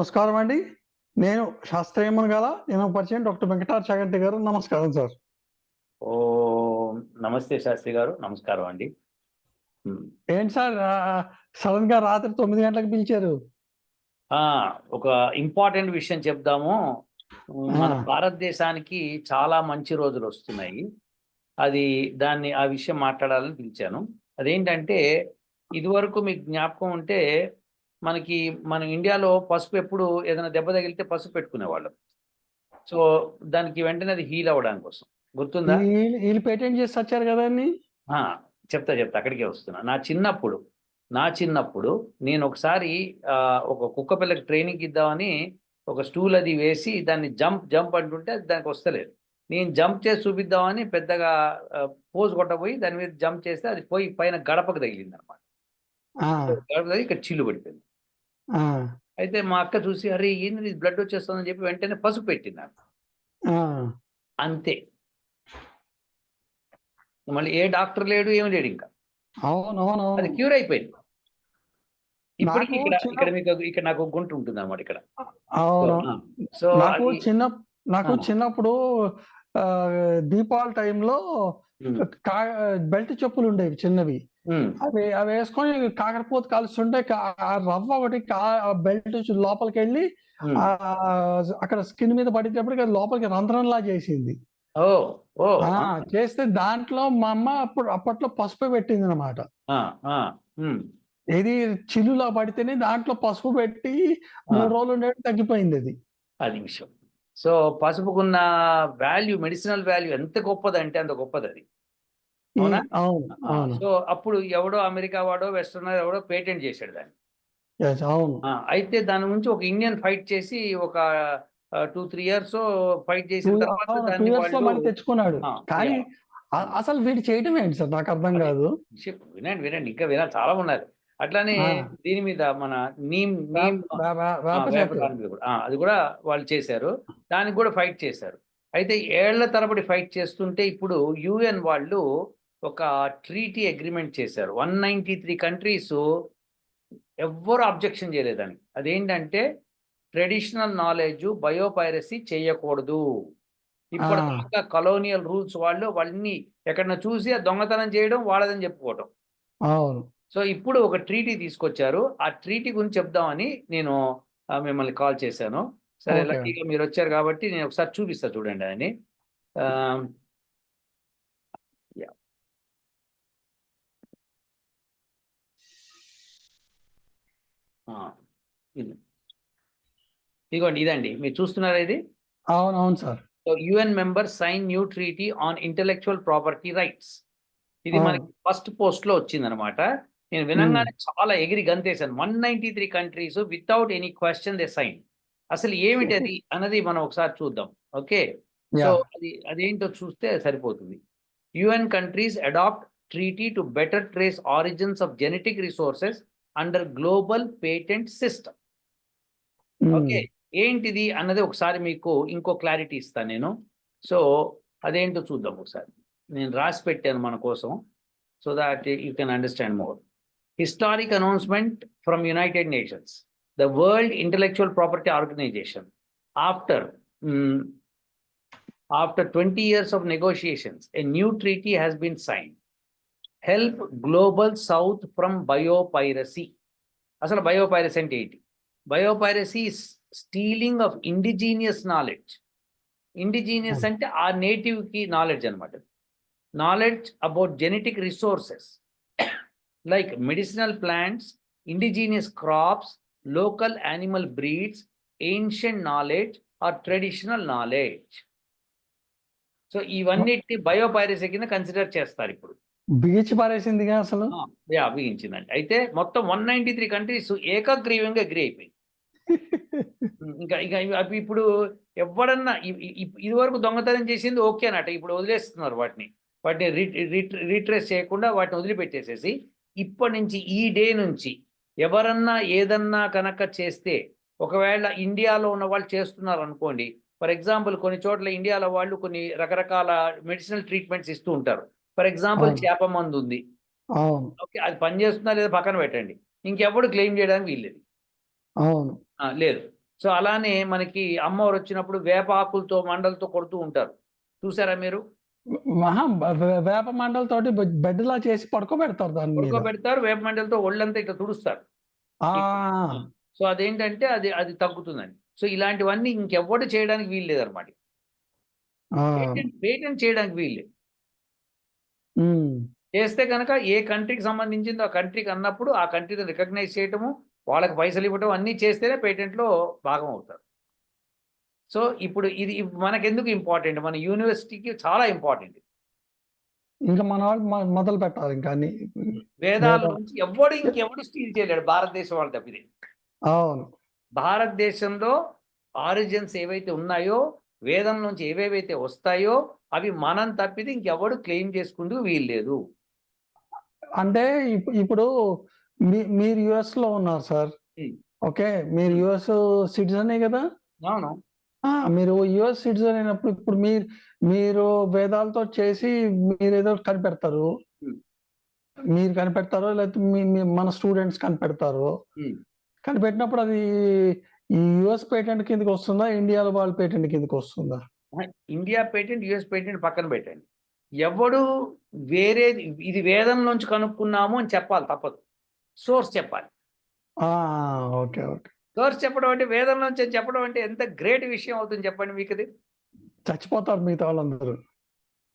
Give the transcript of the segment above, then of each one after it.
నమస్కారం అండి. నేను శాస్త్రీయమని గల నేను పరిచయం డాక్టర్ వెంకటార్ చాగంటి గారు. నమస్కారం సార్. ఓ నమస్తే శాస్త్రి గారు. నమస్కారం అండి. ఏంటి సార్ సడన్గా రాత్రి తొమ్మిది గంటలకు పిలిచారు. ఆ, ఒక ఇంపార్టెంట్ విషయం చెప్దాము. మన. భారతదేశానికి చాలా మంచి రోజులు వస్తున్నాయి. అది దాన్ని ఆ విషయం మాట్లాడాలని పిలిచాను. అదేంటంటే ఇదివరకు మీకు జ్ఞాపకం ఉంటే మనకి మన ఇండియాలో పసుపు ఎప్పుడు ఏదైనా దెబ్బ తగిలితే పసుపు పెట్టుకునేవాళ్ళం. సో దానికి వెంటనే అది హీల్ అవ్వడానికి కోసం. గుర్తుందా? వీళ్ళు పేటెంట్ చేసి వచ్చారు కదండి ఆ, చెప్తా చెప్తా అక్కడికే వస్తున్నా. నా చిన్నప్పుడు నా చిన్నప్పుడు నేను ఒకసారి ఒక కుక్క పిల్లకి ట్రైనింగ్ ఇద్దామని ఒక స్టూల్ అది వేసి దాన్ని జంప్ జంప్ అంటుంటే అది దానికి వస్తలేదు. నేను జంప్ చేసి చూపిద్దామని పెద్దగా పోజ్ కొట్టబోయి దాని మీద జంప్ చేస్తే అది పోయి పైన గడపకు తగిలింది అనమాట గడప తగిలి ఇక్కడ చిల్లు పడిపోయింది. అయితే మా అక్క చూసి అరే ఏంది బ్లడ్ వచ్చేస్తుందని చెప్పి వెంటనే పసుపు పెట్టింది. అంతే. మళ్ళీ ఏ డాక్టర్ లేడు ఏమి లేడు ఇంకా. అవును అవును అది క్యూర్ అయిపోయింది. ఇప్పటికి నాకు ఇక్కడ చిన్న- ఇక్కడ మీకు ఇక్కడ నాకు గుంట ఉంటుంది అన్నమాట ఇక్కడ అవును. సో నాకు చిన్న నాకు. చిన్నప్పుడు దీపావళి టైంలో బెల్ట్ చెప్పులు ఉండేవి చిన్నవి. అవి అవి వేసుకొని కాకరపోత కాలుస్తుంటే కా- ఆ రవ్వ ఒకటి కా- ఆ బెల్ట్ లోపలికి వెళ్ళి. ఆ అక్కడ స్కిన్ మీద పడేటప్పటికి అది లోపలికి రంధ్రంలా చేసింది. ఆ చేస్తే దాంట్లో మా అమ్మ అప్పుడు అప్పట్లో పసుపు పెట్టింది అనమాట ఆ, ఆ, ఉమ్, ఇది చిల్లులా పడితేనే దాంట్లో పసుపు పెట్టి మూడు రోజులు ఉండేది తగ్గిపోయింది అది. విషయం సో పసుపుకున్న వాల్యూ మెడిసినల్ వాల్యూ ఎంత గొప్పది అంటే అంత గొప్పది అది అవునా? సో అప్పుడు ఎవడో అమెరికా వాడో వెస్టర్నర్ ఎవడో పేటెంట్ చేశాడు దాన్ని. అవును. అయితే దాని గురించి ఒక ఇండియన్ ఫైట్ చేసి ఒక టూ త్రీ ఇయర్స్ ఫైట్ చేసిన తర్వాత తెచ్చుకున్నాడు. కానీ అసలు వీడు చేయటం ఏంటి సార్? నాకు అర్థం. కాదు. వినండి వినండి ఇంకా వినాలి చాలా ఉన్నారు. అట్లానే. దీని మీద మన నీమ్ నీమ్ అది కూడా వాళ్ళు చేశారు. దానికి కూడా ఫైట్ చేశారు. అయితే ఏళ్ళ తరబడి ఫైట్ చేస్తుంటే ఇప్పుడు యుఎన్ వాళ్ళు ఒక ట్రీటీ అగ్రిమెంట్ చేశారు. వన్ నైంటీ త్రీ కంట్రీస్ ఎవ్వరు అబ్జెక్షన్ చేయలేదని. అదేంటంటే ట్రెడిషనల్ నాలెడ్జ్ బయోపైరసీ చేయకూడదు. ఇప్పటిదాకా కలోనియల్ రూల్స్ వాళ్ళు వాళ్ళని ఎక్కడన్నా చూసి ఆ దొంగతనం చేయడం వాళ్ళదని చెప్పుకోవడం అవును. సో ఇప్పుడు ఒక ట్రీటీ తీసుకొచ్చారు. ఆ ట్రీటీ గురించి చెప్దామని నేను మిమ్మల్ని కాల్ చేశాను. సరే. లక్కీగా మీరు వచ్చారు కాబట్టి నేను ఒకసారి చూపిస్తా చూడండి అని ఇది ఇదిగోండి ఇదండి. మీరు చూస్తున్నారా ఇది? అవును అవును sir so UN member sign new treaty on intellectual property rights ఇది. మనకి ఫస్ట్ పోస్ట్లో వచ్చింది అనమాట నేను వినంగానే చాలా ఎగిరి గంతేశాను. One ninety three countries without any question they sign అసలు ఏమిటి అది అన్నది మనం ఒకసారి చూద్దాం. ఓకే? సో. అది అదేంటో చూస్తే సరిపోతుంది. UN countries adopt treaty to better trace origins of genetic resources under global patent system um. Okay ఏంటిది అన్నది ఒకసారి మీకు ఇంకో క్లారిటీ ఇస్తాను నేను. సో అదేంటో చూద్దాం ఒకసారి. నేను రాసి పెట్టాను మన కోసం so that you can understand more historic announcement from United Nations the world intellectual property organisation after after 20 years of negotiations, a new treaty has been signed. Help global south from biopiracy. అసలు biopiracy అంటే ఏంటి? Biopiracy stealing of indigenous knowledge. Indigenous అంటే ఆ నేటివ్కి knowledge అనమాట knowledge about genetic resources. Like medicinal plants indigenous crops local animal breeds ancient knowledge or traditional knowledge. So ఇవన్నిటిని biopiracy కింద consider చేస్తారు ఇప్పుడు. బిగించి పారేసిందిగా అసలు? యా బిగించిందండి. అయితే మొత్తం వన్ నైన్టీ త్రీ కంట్రీస్ ఏకగ్రీవంగా అగ్రి అయిపోయింది. ఇంకా ఇంకా అవి ఇప్పుడు ఎవడన్నా ఇది వరకు దొంగతనం చేసింది ఓకే అన్నట ఇప్పుడు వదిలేస్తున్నారు వాటిని. వాటిని రీట్రేస్ చేయకుండా వాటిని వదిలిపెట్టేసేసి ఇప్పటి నుంచి ఈ డే నుంచి ఎవరన్నా ఏదన్నా కనుక చేస్తే ఒకవేళ ఇండియాలో ఉన్న వాళ్ళు చేస్తున్నారు అనుకోండి. ఫర్ ఎగ్జాంపుల్ కొన్ని చోట్ల ఇండియాలో వాళ్ళు కొన్ని రకరకాల మెడిసినల్ ట్రీట్మెంట్స్ ఇస్తూ ఉంటారు. For example. చేప మందు ఉంది. ఓకే అది పని చేస్తుందా లేదా పక్కన పెట్టండి. ఇంకెప్పుడు క్లెయిమ్ చేయడానికి వీల్లేదు. అవును. లేదు. సో అలానే మనకి అమ్మవారు వచ్చినప్పుడు వేప ఆకులతో మండలతో కొడుతూ ఉంటారు. చూసారా మీరు? మహా వేప మండలతోటి బెడ్ లా చేసి పడుకోబెడతారు దాని మీద పెడతారు వేప మండలతో ఒళ్ళంతా ఇట్లా తుడుస్తారు. సో అదేంటంటే అది అది తగ్గుతుందండి. సో ఇలాంటివన్నీ ఇంకెవ్వడు చేయడానికి వీలు ఆ, పేటెంట్ చేయడానికి వీలు లేదు చేస్తే కనుక ఏ కంట్రీకి సంబంధించిందో ఆ కంట్రీకి అన్నప్పుడు ఆ కంట్రీని రికగ్నైజ్ చేయటము వాళ్ళకి పైసలు ఇవ్వటం అన్నీ చేస్తేనే పేటెంట్లో భాగం అవుతారు. సో ఇప్పుడు ఇది మనకెందుకు ఇంపార్టెంట్? మన యూనివర్సిటీకి చాలా ఇంపార్టెంట్ ఇంకా మన వాళ్ళు మొదలు పెట్టాలి ఇంకా అన్ని. వేదాల. నుంచి ఎవడు ఇంకెవడు స్టీల్ చేయలేడు భారతదేశం వాళ్ళు తప్పితే. అవును. భారతదేశంలో ఆరిజిన్స్ ఏవైతే ఉన్నాయో వేదం నుంచి ఏవేవైతే వస్తాయో అవి మనం తప్పితే ఇంకెవడు క్లెయిమ్ చేసుకుంటూ వీల్లేదు అంటే ఇప్- ఇప్పుడు మీరు యుఎస్లో ఉన్నారు సార్. ఓకే మీరు యుఎస్ సిటిజనే కదా అవును మీరు యుఎస్ సిటిజన్ అయినప్పుడు ఇప్పుడు మీరు మీరు వేదాలతో చేసి మీరు ఏదో కనిపెడతారు. మీరు కనిపెడతారో లేకపోతే మన స్టూడెంట్స్ కనిపెడతారు. కనిపెట్టినప్పుడు అది ఈ యుఎస్ పేటెంట్ కిందకి వస్తుందా? ఇండియాలో వాళ్ళ పేటెంట్ కిందకి వస్తుందా? ఇండియా పేటెంట్ యుఎస్ పేటెంట్ పక్కన పెట్టండి. ఎవడు వేరే ఇది వేదం నుంచి కనుక్కున్నాము అని చెప్పాలి తప్పదు. సోర్స్ చెప్పాలి. ఆ ఓకే ఓకే. సోర్స్ చెప్పడం అంటే వేదం నుంచి చెప్పడం అంటే ఎంత గ్రేట్ విషయం అవుతుంది చెప్పండి మీకు ఇది? చచ్చిపోతారు మిగతా వాళ్ళందరూ.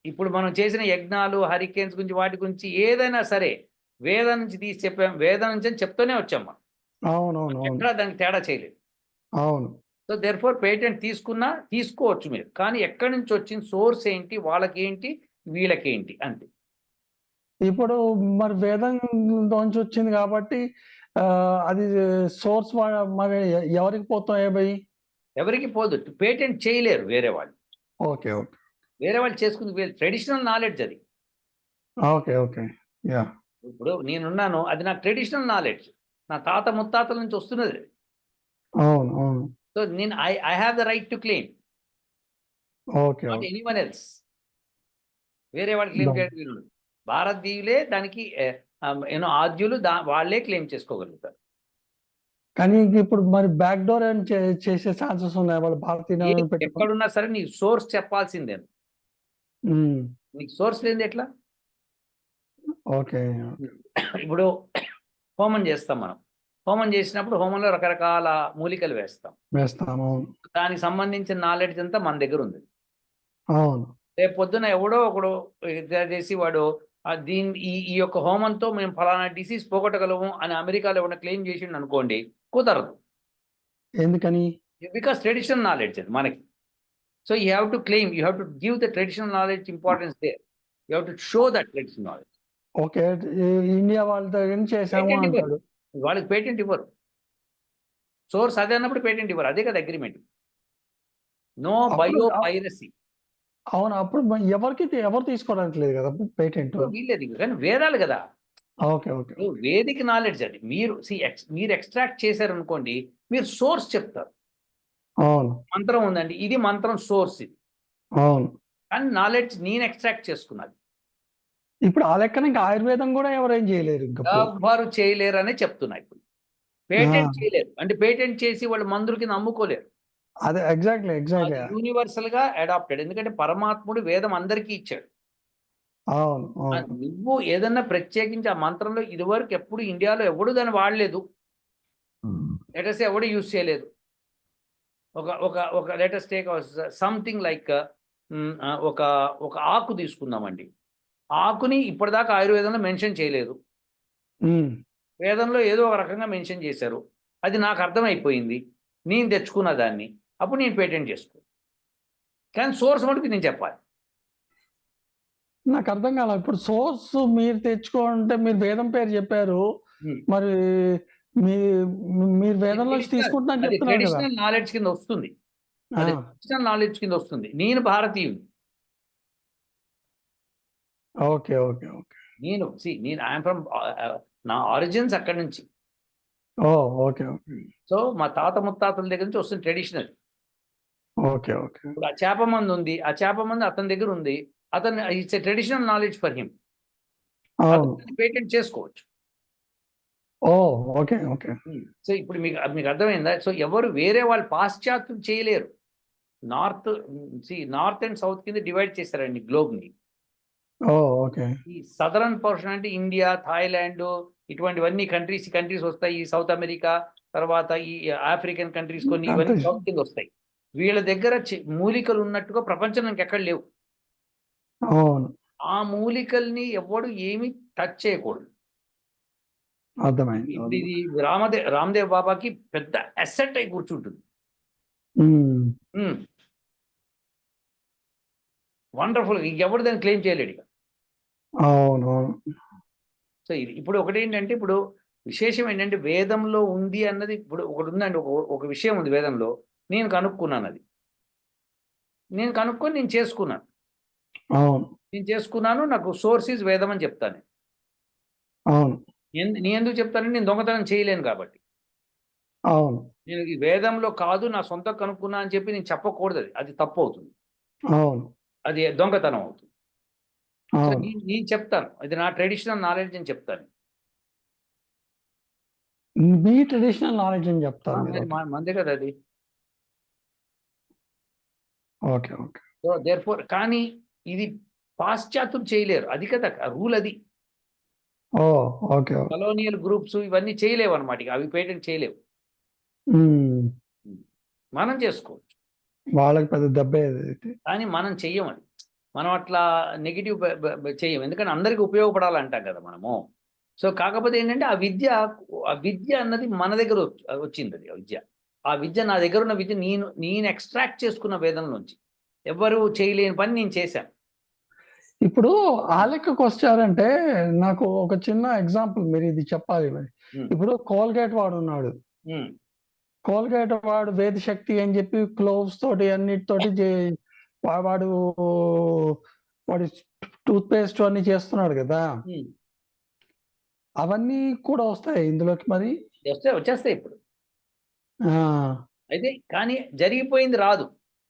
ఇప్పుడు మనం చేసిన యజ్ఞాలు హరికేన్స్ గురించి వాటి గురించి ఏదైనా సరే వేదం నుంచి తీసి చెప్పాం వేదం నుంచి అని చెప్తూనే వచ్చాం మనం. అవునవును ఎక్కడా దానికి తేడా చేయలేదు. అవును. సో దెర్ ఫోర్ పేటెంట్ తీసుకున్నా తీసుకోవచ్చు మీరు. కానీ ఎక్కడి నుంచి వచ్చింది? సోర్స్ ఏంటి? వాళ్ళకి ఏంటి వీళ్ళకి ఏంటి అంతే. ఇప్పుడు మరి వేదం నుంచి వచ్చింది కాబట్టి అది సోర్స్ మరి ఎవరికి పోతాయి భయ్? ఎవరికి పోదు. పేటెంట్ చేయలేరు వేరే వాళ్ళు. Okay okay. వేరే వాళ్ళు చేసుకుంది ట్రెడిషనల్ నాలెడ్జ్ అది. Okay okay. యా ఇప్పుడు నేనున్నాను అది నా ట్రెడిషనల్ నాలెడ్జ్ నా తాత ముత్తాతల నుంచి వస్తున్నది. అవును సో నేను I I have the right to claim okay anyone else వేరే వాళ్ళు క్లెయిమ్ వీలు ఉండదు. భారతీయులే దానికి యూనో ఆద్యులు దా వాళ్ళే క్లెయిమ్ చేసుకోగలుగుతారు. కానీ ఇప్పుడు మరి బ్యాక్ డోర్ అని చేసే ఛాన్సెస్ ఉన్నాయి? వాళ్ళు భారతీయ ఎక్కడున్నా సరే నీ సోర్స్ చెప్పాల్సిందే. నీకు సోర్స్ లేనిది ఎట్లా? ఓకే. ఇప్పుడు హోమం చేస్తాం మనం. హోమం చేసినప్పుడు హోమంలో రకరకాల మూలికలు వేస్తాం. వేస్తాం అవును. దానికి సంబంధించిన నాలెడ్జ్ అంతా మన దగ్గర ఉంది. అవును. రేపు పొద్దున ఎవడో ఒకడు చేసి వాడు దీని ఈ ఈ యొక్క హోమంతో మేము ఫలానా డిసీజ్ పోగొట్టగలము అని అమెరికాలో ఎవరైనా క్లెయిమ్ చేసిండు అనుకోండి కుదరదు. ఎందుకని? బికాస్ ట్రెడిషనల్ నాలెడ్జ్ అది మనకి. So you have to claim you have to give the traditional knowledge importance they you have to show that traditional knowledge okay India వాళ్ళ దగ్గర నుంచి చేసాము. అంటాడు? వాళ్ళకి పేటెంట్ ఇవ్వరు. సోర్స్ అదే అన్నప్పుడు పేటెంట్ ఇవ్వరు. అదే కదా అగ్రిమెంట్. No bio piracy. అవును అప్పుడు ఎవరికి ఎవరు తీసుకోవడానికి లేదు కదా పేటెంట్. వీళ్ళేది కానీ వేదాలు కదా. Okay okay. వేదిక నాలెడ్జ్ అది. మీరు మీరు ఎక్స్ట్రాక్ట్ చేశారనుకోండి మీరు సోర్స్ చెప్తారు. అవును. మంత్రం ఉందండి. ఇది మంత్రం సోర్స్ ఇది. అవును. కానీ నాలెడ్జ్ నేను ఎక్స్ట్రాక్ట్ చేసుకున్నది ఇప్పుడు ఆ లెక్కన ఇంకా ఆయుర్వేదం కూడా ఎవరేం చేయలేరు ఇంకా ఎవ్వరు చేయలేరు అనే చెప్తున్నా ఇప్పుడు. పేటెంట్. చేయలేరు. అంటే పేటెంట్ చేసి వాళ్ళు మందుల కింద అమ్ముకోలేరు. అదే ఎగ్జాక్ట్లీ ఎగ్జాక్ట్లీ యూనివర్సల్గా అడాప్టెడ్ ఎందుకంటే పరమాత్ముడు వేదం అందరికీ ఇచ్చాడు. అవును నువ్వు ఏదన్నా ప్రత్యేకించి ఆ మంత్రంలో ఇదివరకు ఎప్పుడు ఇండియాలో ఎవడు దాన్ని వాడలేదు. లెటర్స్ ఎవడు యూజ్ చేయలేదు. ఒక ఒక ఒక లెటర్స్ టేక్ సంథింగ్ లైక్ ఒక ఒక ఆకు తీసుకుందామండి. ఆకుని ఇప్పటిదాకా ఆయుర్వేదంలో మెన్షన్ చేయలేదు. వేదంలో ఏదో ఒక రకంగా మెన్షన్ చేశారు. అది నాకు అర్థమైపోయింది. నేను తెచ్చుకున్న దాన్ని. అప్పుడు నేను పేటెంట్ చేసుకో. కానీ సోర్స్ మటుకు నేను చెప్పాలి. నాకు అర్థం కాల ఇప్పుడు సోర్స్ మీరు తెచ్చుకోంటే మీరు వేదం పేరు చెప్పారు. మరి మీ మీరు వేదంలో తీసుకుంటున్నా ట్రెడిషనల్ నాలెడ్జ్ కింద. వస్తుంది. అది ట్రెడిషనల్ నాలెడ్జ్ కింద వస్తుంది. నేను భారతీయుడు ఓకే ఓకే ఓకే. నేను సి నేను ఐఎమ్ ఫ్రమ్ నా ఆరిజిన్స్ అక్కడి నుంచి. ఓ ఓకే ఓకే. సో మా తాత ముత్తాతల దగ్గర నుంచి వస్తుంది ట్రెడిషనల్ ఓకే ఓకే. ఇప్పుడు ఆ చేప మందు ఉంది ఆ చేప మందు అతని దగ్గర ఉంది. అతను it's traditional knowledge for him patent చేసుకోవచ్చు. Oh okay okay. సో ఇప్పుడు మీకు మీకు అర్థమైందా? సో ఎవరు వేరే వాళ్ళు పాశ్చాత్యం చేయలేరు. నార్త్ సి నార్త్ అండ్ సౌత్ కింద డివైడ్ చేశారండి గ్లోబ్ని. ఓ ఓకే ఈ సదరన్ పోర్షన్ అంటే ఇండియా థాయిలాండ్ ఇటువంటివన్నీ కంట్రీస్ కంట్రీస్ వస్తాయి. ఈ సౌత్ అమెరికా తర్వాత ఈ ఆఫ్రికన్ కంట్రీస్ కొన్ని ఇవన్నీ. సౌత్ కింద వస్తాయి. వీళ్ళ దగ్గర మూలికలు ఉన్నట్టుగా ప్రపంచం ఇంకెక్కడ లేవు. ఆ మూలికల్ని ఎవడు ఏమి టచ్ చేయకూడదు. అర్థమైంది. ఇది రామదే రామ్దేవ్ బాబాకి పెద్ద అసెట్ అయి కూర్చుంటుంది. వండర్ఫుల్ ఎవడు దాన్ని క్లెయిమ్ చేయలేడు ఇక. అవును సో ఇది ఇప్పుడు ఒకటి ఏంటంటే ఇప్పుడు విశేషం ఏంటంటే వేదంలో ఉంది అన్నది ఇప్పుడు ఒకటి ఉందండి. ఒక ఒక విషయం ఉంది వేదంలో. నేను కనుక్కున్నాను అది. నేను కనుక్కొని నేను చేసుకున్నాను. నేను చేసుకున్నాను నాకు సోర్స్ ఈజ్ వేదం అని చెప్తాను. అవును. ఎందు- నేను ఎందుకు చెప్తానంటే నేను దొంగతనం చేయలేను కాబట్టి. అవును. నేను వేదంలో కాదు నా సొంత కనుక్కున్నా అని చెప్పి నేను చెప్పకూడదు అది. అది తప్పు అవుతుంది. అవును. అది దొంగతనం అవుతుంది. నేను చెప్తాను. ఇది నా ట్రెడిషనల్ నాలెడ్జ్ అని చెప్తాను. మీ ట్రెడిషనల్ నాలెడ్జ్ అని మా- మందే కదా అది. Okay okay. So therefore కానీ ఇది పాశ్చాత్యులు చేయలేరు. అది కదా రూల్ అది. ఓ ఓకే కలోనియల్ గ్రూప్స్ ఇవన్నీ చేయలేవు అనమాట అవి పేటెంట్ చేయలేవు. మనం చేసుకోవచ్చు వాళ్ళకి పెద్ద దెబ్బ కానీ మనం చెయ్యమని మనం అట్లా నెగిటివ్ చెయ్యం. ఎందుకంటే అందరికీ ఉపయోగపడాలంటాం కదా మనము. సో కాకపోతే ఏంటంటే ఆ విద్య ఆ విద్య అన్నది మన దగ్గర వచ్చి- వచ్చింది అది ఆ విద్య. ఆ విద్య నా దగ్గర ఉన్న విద్య నేను నేను ఎక్స్ట్రాక్ట్ చేసుకున్న వేదం నుంచి. ఎవరు చేయలేని పని నేను చేశాను. ఇప్పుడు ఆ లెక్కకు వచ్చారంటే నాకు ఒక చిన్న ఎగ్జాంపుల్ మీరు ఇది చెప్పాలి మరి. ఇప్పుడు కోల్గేట్ వాడు ఉన్నాడు కోల్గేట్ వాడు వేద శక్తి అని చెప్పి క్లోవ్స్ తోటి అన్నిటితోటి వాడు వాడి టూత్ పేస్ట్ అన్ని చేస్తున్నాడు కదా. అవన్నీ కూడా వస్తాయి ఇందులోకి మరి? వస్తాయి వచ్చేస్తాయి ఇప్పుడు. ఆ. అయితే కానీ జరిగిపోయింది రాదు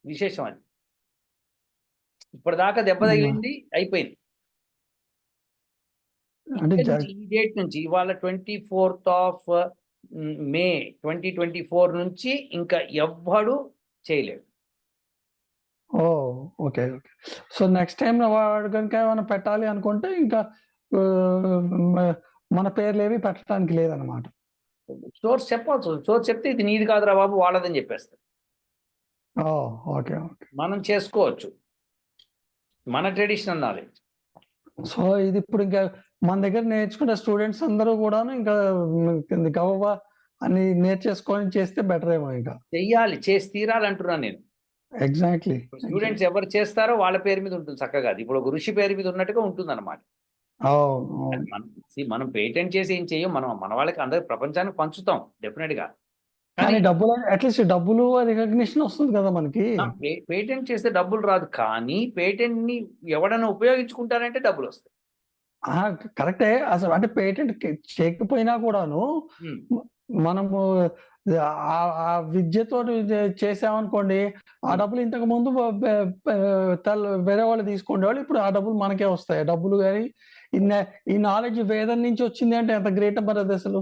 విశేషం అది. ఇప్పటిదాకా దెబ్బ. తగిలింది అయిపోయింది. అంటే ఈ డేట్ నుంచి ఇవాళ twenty fourth of May twenty twenty four నుంచి ఇంకా ఎవ్వడు చేయలేడు. ఓ okay okay. So next time వాడు కనుక ఏమైనా పెట్టాలి అనుకుంటే ఇంకా మన పేర్లు ఏవి పెట్టడానికి లేదనమాట సోర్స్ చెప్పాల్సి వస్తుంది. సోర్స్ చెప్తే ఇది నీది కాదురా బాబు వాళ్ళదని చెప్పేస్తారు ఓకే ఓకే. మనం చేసుకోవచ్చు. మన ట్రెడిషనల్ నాలెడ్జ్ సో ఇది ఇప్పుడు ఇంకా మన దగ్గర నేర్చుకునే స్టూడెంట్స్ అందరూ కూడాను ఇంకా గవ్వ అని నేర్చేసుకొని చేస్తే బెటర్ ఏమో ఇంకా. చెయ్యాలి చేసి తీరాలి అంటున్నాను నేను. ఎగ్జాక్ట్లీ స్టూడెంట్స్ ఎవరు చేస్తారో వాళ్ళ పేరు మీద ఉంటుంది చక్కగా ఇప్పుడు ఒక ఋషి పేరు మీద ఉన్నట్టుగా ఉంటుంది అనమాట మనం పేటెంట్ చేసి ఏం చెయ్యం? మనం మన వాళ్ళకి అందరి ప్రపంచానికి పంచుతాం డెఫినెట్గా. కానీ డబ్బులు అట్లీస్ట్ డబ్బులు రికగ్నిషన్ వస్తుంది కదా మనకి. పేటెంట్ చేస్తే డబ్బులు రాదు. కానీ పేటెంట్ని ఎవడన్నా ఉపయోగించుకుంటారంటే డబ్బులు వస్తాయి. కరెక్టే. అసలు అంటే పేటెంట్ చేయకపోయినా కూడాను. మనము ఆ విద్యతో చేసామనుకోండి ఆ. డబ్బులు ఇంతకు ముందు వేరే వాళ్ళు తీసుకునేవాళ్ళు ఇప్పుడు ఆ డబ్బులు మనకే వస్తాయి. డబ్బులు కానీ ఈ నాలెడ్జ్ వేదం నుంచి వచ్చింది అంటే ఎంత గ్రేట్ మరి అది అసలు?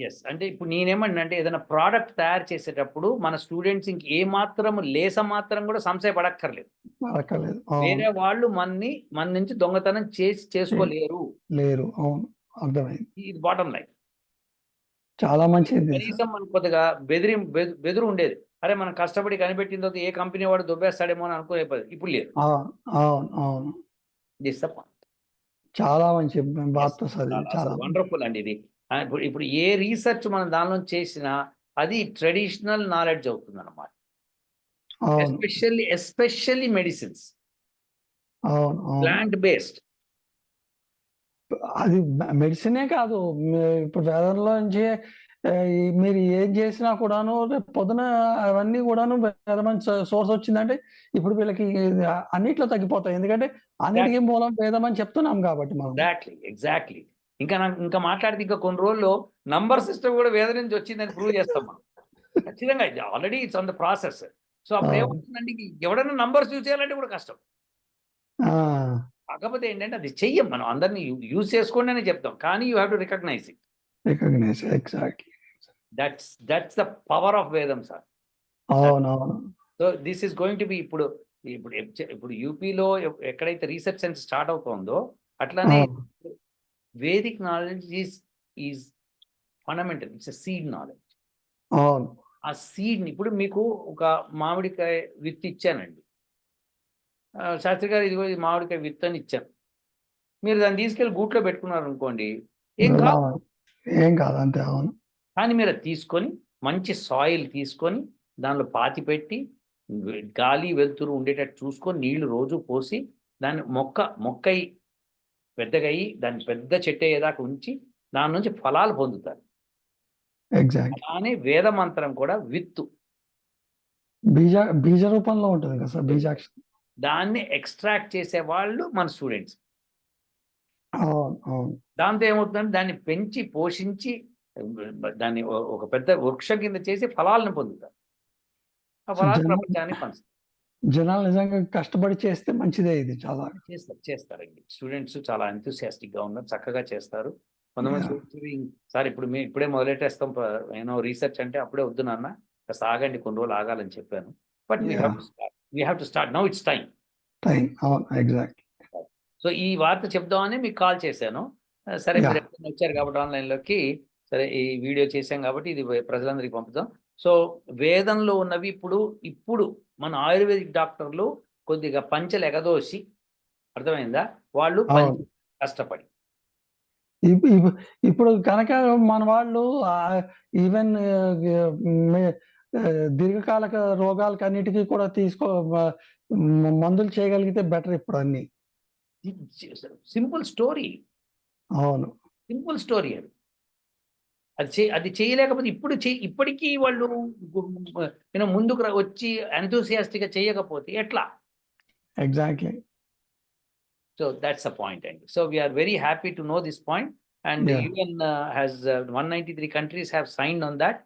ఎస్ అంటే ఇప్పుడు నేనేమన్నా అంటే ఏదైనా ప్రోడక్ట్ తయారు చేసేటప్పుడు మన స్టూడెంట్స్ ఇంక ఏ మాత్రం లేస మాత్రం కూడా సంశయపడక్కర్లేదు అక్కర్లేదు. వేరే వాళ్ళు మనని మన నుంచి దొంగతనం చేసి చేసుకోలేరు. లేరు. అవును. అర్థమైంది. ఇది బాటం లైన్ చాలా మంచిది కనీసం మనకు కొద్దిగా బెదిరి బెద- బెదురు ఉండేది. అరే మనం కష్టపడి కనిపెట్టిన తర్వాత ఏ కంపెనీ వాడు దొబ్బేస్తాడేమో అని అనుకునే పది ఇప్పుడు లేదు. అవును అవును. చాలా మంచి చాలా వండర్ఫుల్ అండి ఇది. ఇప్పుడు ఇప్పుడు ఏ రీసెర్చ్ మనం దానిలో చేసినా అది ట్రెడిషనల్ నాలెడ్జ్ అవుతుంది అనమాట especially especially medicines. Plant based. అది మెడిసినే కాదు. ఇప్పుడు వేదంలో నుంచి మీరు ఏం చేసినా కూడాను రేపు పొద్దున అవన్నీ కూడాను వేదమైన సోర్స్ వచ్చిందంటే ఇప్పుడు వీళ్ళకి అన్నిట్లో తగ్గిపోతాయి. ఎందుకంటే అన్నిటికీ మూలం వేదం అని చెప్తున్నాం కాబట్టి మనం. ఎగ్జాక్ట్లీ ఎగ్జాక్ట్లీ ఇంకా నాకు ఇంకా మాట్లాడితే ఇంకా కొన్ని రోజుల్లో నంబర్ సిస్టమ్ కూడా వేద నుంచి వచ్చిందని ప్రూవ్ చేస్తాం మనం. ఖచ్చితంగా already it's on the process so అప్పుడు. ఏమవుతుందంటే ఇంక ఎవడైనా నంబర్స్ యూజ్ చేయాలంటే కూడా కష్టం. కాకపోతే ఏంటంటే అది చెయ్యం మనం. అందరినీ యూజ్ చేసుకోండి అని చెప్తాం. కానీ you have to recognise it. Recognise exactly. That's that's the power of Vedam sir. అవునవును. So this is going to be ఇప్పుడు ఇప్పుడు ఇప్పుడు యూపీలో ఎక్కడైతే రీసెర్చ్ సెంటర్ స్టార్ట్ అవుతుందో అట్లానే Vedic knowledge is is fundamental it's seed knowledge అవును. ఆ సీడ్ని ఇప్పుడు మీకు ఒక మామిడికాయ విత్తు ఇచ్చానండి. శాస్త్రి గారు ఇదిగో ఇది మామిడికాయ విత్తు అని ఇచ్చాను మీరు దాన్ని తీసుకెళ్ళి గూట్లో పెట్టుకున్నారు అనుకోండి ఏం కాదు. ఏం కాదు అంతే అవును. కానీ మీరు అది తీసుకొని మంచి సాయిల్ తీసుకొని దానిలో పాతి పెట్టి గాలి వెలుతురు ఉండేటట్టు చూసుకొని నీళ్ళు రోజు పోసి దాన్ని మొక్క మొక్క పెద్దగా అయ్యి దాన్ని పెద్ద చెట్టు అయ్యేదాకా ఉంచి దాని నుంచి ఫలాలు పొందుతారు. అలానే వేద మంత్రం కూడా విత్తు. బీజ బీజ రూపంలో ఉంటుంది కదా సార్ బీజాక్షరం దాన్ని ఎక్స్ట్రాక్ట్ చేసే వాళ్ళు మన స్టూడెంట్స్. దాంతో ఏమవుతుందంటే దాన్ని పెంచి పోషించి దాన్ని ఒక పెద్ద వృక్షం కింద చేసి ఫలాలను పొందుతారు. ఆ ఫలాలు ప్రపంచానికి పంచుతారు. జనాలు నిజంగా కష్టపడి చేస్తే మంచిదే ఇది చాలా. చేస్తారు చేస్తారండి. స్టూడెంట్స్ చాలా enthusiastic గా ఉన్నారు చక్కగా చేస్తారు. కొంతమంది సార్ ఇప్పుడు మేము ఇప్పుడే మొదలెట్టేస్తాం నేను రీసెర్చ్ అంటే అప్పుడే వద్దు నాన్న కాస్త ఆగండి కొన్ని రోజులు ఆగాలని చెప్పాను. But we Yeah. To start we have to start now it's time time exact. So ఈ వార్త చెప్దామని మీకు కాల్ చేశాను. సరే మీరు వచ్చారు కాబట్టి online లోకి సరే ఈ వీడియో చేశాం కాబట్టి ఇది ప్రజలందరికీ పంపుదాం సో వేదంలో ఉన్నవి ఇప్పుడు ఇప్పుడు మన ఆయుర్వేదిక్ డాక్టర్లు కొద్దిగా పంచలు ఎగదోసి అర్థమైందా? వాళ్ళు కష్టపడి. ఇప్- ఇప్- ఇప్పుడు కనుక మన వాళ్ళు ఈవెన్ దీర్ఘకాలిక రోగాలకు అన్నిటికీ కూడా తీసుకో మందులు చేయగలిగితే బెటర్ ఇప్పుడు అన్ని. Simple story. అవును. సింపుల్ స్టోరీ అది. అది చే అది చేయలేకపోతే ఇప్పుడు చే ఇప్పటికీ వాళ్ళు యూనో ముందుకు వచ్చి ఎంతూసియాస్టిక్గా చేయకపోతే ఎట్లా? Exactly so that's a point అండి. So we're very happy to know this point and UN has one ninety three countries have sign on that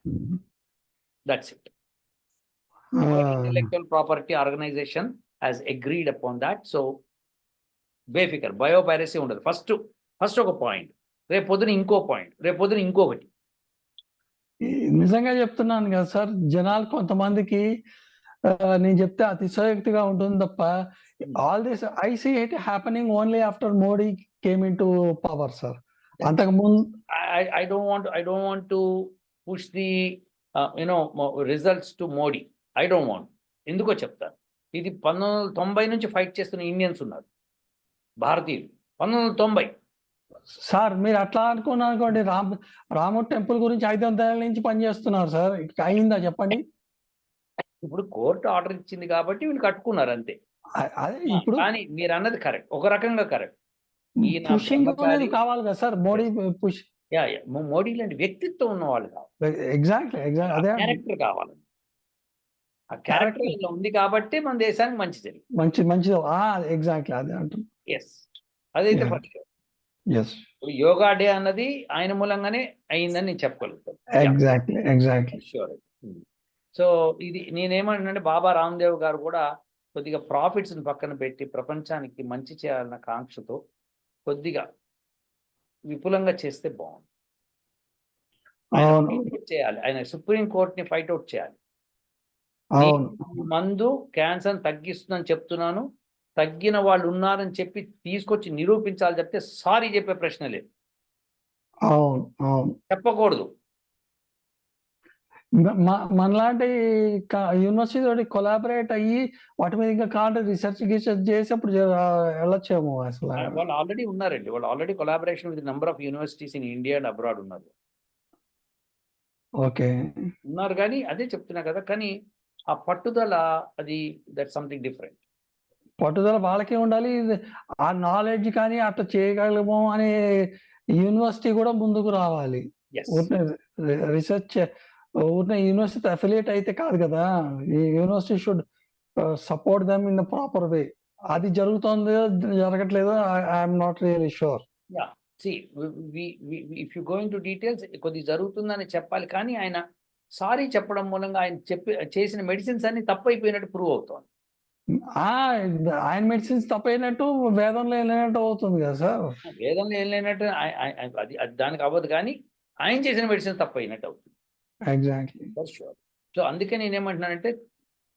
that's it intellectual property organisation has agreed on that so బేఫికర్ biopiracy ఉండదు. First first ఒక point రేపు పొద్దున ఇంకో point రేపు పొద్దున ఇంకొకటి. నిజంగా చెప్తున్నాను కదా సార్ జనాలు కొంతమందికి నేను చెప్తే అతిశయోక్తిగా ఉంటుంది తప్ప all this I see it happening only after Modi came into power sir అంతకు ముందు I don't want to push the, uh, you know, mo- results to Modi. I don't want. ఎందుకో చెప్తాను ఇది పంతొమ్మిది వందల తొంభై నుంచి ఫైట్ చేస్తున్న ఇండియన్స్ ఉన్నారు. భారతీయులు. పంతొమ్మిది వందల తొంభై సార్ మీరు అట్లా అనుకున్నా అనుకోండి. రామ్ రాముడు టెంపుల్ గురించి ఐదు వందల నుంచి పనిచేస్తున్నారు సార్. ఇక అయిందా చెప్పండి? ఇప్పుడు కోర్టు ఆర్డర్ ఇచ్చింది కాబట్టి వీళ్ళు కట్టుకున్నారు అంతే. అదే ఇప్పుడు కానీ మీరు అన్నది కరెక్ట్. ఒక రకంగా కరెక్ట్. పుషింగ్ కావాలి కదా sir. Modi push yeah yeah. Modi లాంటి వ్యక్తిత్వం ఉన్న వాళ్ళు కావాలి. ఎగ్జాక్ట్లీ ఎగ్జాక్ట్ అదే క్యారెక్టర్ కావాలి. ఆ క్యారెక్టర్ Character. ఉంది కాబట్టి మన దేశానికి మంచి జరిగింది. మంచి మంచిది. ఎగ్జాక్ట్లీ అదే అంటున్నా. ఎస్ అదైతే Yeah. యోగా డే అన్నది ఆయన మూలంగానే అయిందని నేను చెప్పగలుగుతాను. ఎగ్జాక్ట్లీ ఎగ్జాక్ట్లీ షూర్ సో ఇది నేనేమంటున్నానంటే బాబా రామ్దేవ్ గారు కూడా కొద్దిగా ప్రాఫిట్స్ పక్కన పెట్టి ప్రపంచానికి మంచి చేయాలన్న కాంక్షతో కొద్దిగా విపులంగా చేస్తే బాగుంది చేయాలి. ఆయన సుప్రీం కోర్టుని ఫైట్ అవుట్ చేయాలి. మందు క్యాన్సర్ తగ్గిస్తుందని చెప్తున్నాను. తగ్గిన వాళ్ళు ఉన్నారని చెప్పి తీసుకొచ్చి నిరూపించాలి చెప్తే సారీ చెప్పే ప్రశ్న లేదు. చెప్పకూడదు. మనలాంటి యూనివర్సిటీ తోటి కొలాబరేట్ అయ్యి వాటి మీద ఇంకా కాంటే రీసెర్చ్ రీసెర్చ్ చేసి అప్పుడు వెళ్ళొచ్చేమో అసలు. వాళ్ళు ఆల్రెడీ ఉన్నారండి. వాళ్ళు already collaboration with number of universities in India and abroad ఉన్నారు. ఓకే. ఉన్నారు కానీ అదే చెప్తున్నా కదా కానీ ఆ పట్టుదల అది దట్ సంథింగ్ డిఫరెంట్ పట్టుదల వాళ్ళకే ఉండాలి. ఆ నాలెడ్జ్ కానీ అట్లా చేయగలము అనే యూనివర్సిటీ కూడా ముందుకు రావాలి. రీసెర్చ్ ఊరినే యూనివర్సిటీ అఫిలియేట్ అయితే కాదు కదా. ఈ university should support them in the proper way అది జరుగుతుందో జరగట్లేదో I'm not really sure see if you going to details కొద్ది జరుగుతుందని చెప్పాలి కానీ ఆయన సారీ చెప్పడం మూలంగా ఆయన చెప్పి చేసిన మెడిసిన్స్ అన్ని తప్పైపోయినట్టు ప్రూవ్ అవుతోంది. ఆయన మెడిసిన్స్ తప్పైనట్టు వేదంలో వెళ్ళినట్టు అవుతుంది కదా సార్? వేదంలో ఏం లేనట్టు ఆయ- అది అది దానికి అవ్వదు కానీ ఆయన చేసిన మెడిసిన్ తప్పు అయినట్టు అవుతుంది ఎగ్జాక్ట్లీ షూర్ సో అందుకే నేను ఏమంటున్నానంటే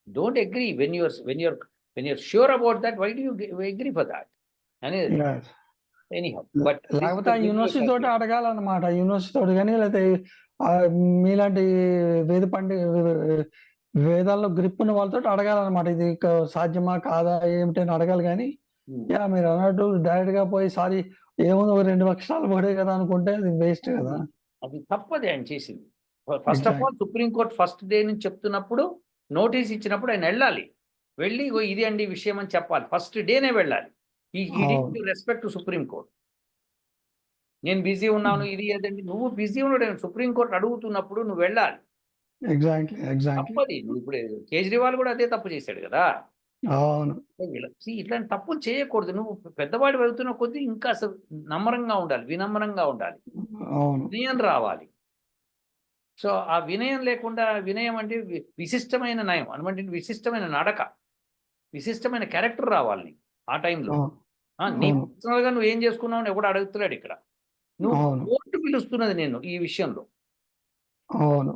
don't agree when your when your when your sure about that why do you agree for that అనేది బట్ లేకపోతే యూనివర్సిటీ తోటి అడగాలన్నమాట. యూనివర్సిటీ తోటి కానీ లేకపోతే మీలాంటి వేద పండి వేదాల్లో గ్రిప్ ఉన్న వాళ్ళతో అడగాలన్నమాట. ఇది సాధ్యమా కాదా ఏమిటని అడగాలి కానీ యా మీరు అన్నట్టు డైరెక్ట్గా పోయి సారీ ఏముంది ఒక రెండు అక్షరాలు పడే కదా అనుకుంటే అది వేస్ట్ కదా. అది తప్పది ఆయన చేసింది. First of all supreme court first day నుంచి చెప్తున్నప్పుడు నోటీస్ ఇచ్చినప్పుడు ఆయన వెళ్ళాలి. వెళ్ళి "ఇగో ఇది అండి విషయం అని చెప్పాలి. ఫస్ట్ డేనే వెళ్ళాలి. ఈ. Respect to supreme court. నేను బిజీ ఉన్నాను ఇది ఏదండి? నువ్వు బిజీ ఉన్నాడు సుప్రీంకోర్టు అడుగుతున్నప్పుడు నువ్వు వెళ్ళాలి. ఎగ్జాక్ట్లీ ఎగ్జాక్ట్లీ తప్పది. నువ్వు ఇప్పుడు కేజ్రీవాల్ కూడా అదే తప్పు చేశాడు కదా. అవును. ఇట్లాంటి తప్పులు చేయకూడదు. నువ్వు పెద్దవాడు వెళ్తున్న కొద్దీ ఇంకా అసలు నమ్మరంగా ఉండాలి వినమ్రంగా ఉండాలి. వినయం రావాలి. సో ఆ వినయం లేకుండా వినయం అంటే విశిష్టమైన నయం. అంటే విశిష్టమైన నడక. విశిష్టమైన క్యారెక్టర్ రావాలి నీకు ఆ టైంలో. నీ. పర్సనల్గా నువ్వు ఏం చేసుకున్నావు అని ఎవడు అడుగుతున్నాడు ఇక్కడ? నువ్వు. కోర్టు పిలుస్తున్నది నేను ఈ విషయంలో. అవును.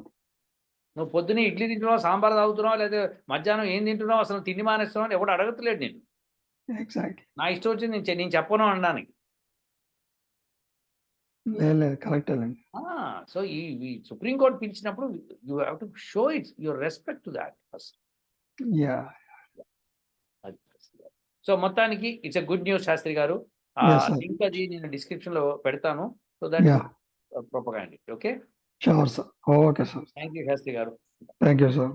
నువ్వు పొద్దునే ఇడ్లీ తింటున్నావు సాంబార్ తాగుతున్నావు లేదా మధ్యాహ్నం ఏం తింటున్నావు అసలు తిండి మానేస్తున్నావు అని ఎవడు అడగట్లేడు నేను నా ఇష్టం వచ్చి నేను నేను చెప్పను అనడానికి కరెక్ట్ సో ఈ సుప్రీంకోర్టు పిలిచినప్పుడు you have to show it's your respect to that first yeah so మొత్తానికి it's a good news Shastri garu. Link అది నేను డిస్క్రిప్షన్లో పెడతాను so that propaganda okay sure sir okay sir thank you Shastri garu thank you sir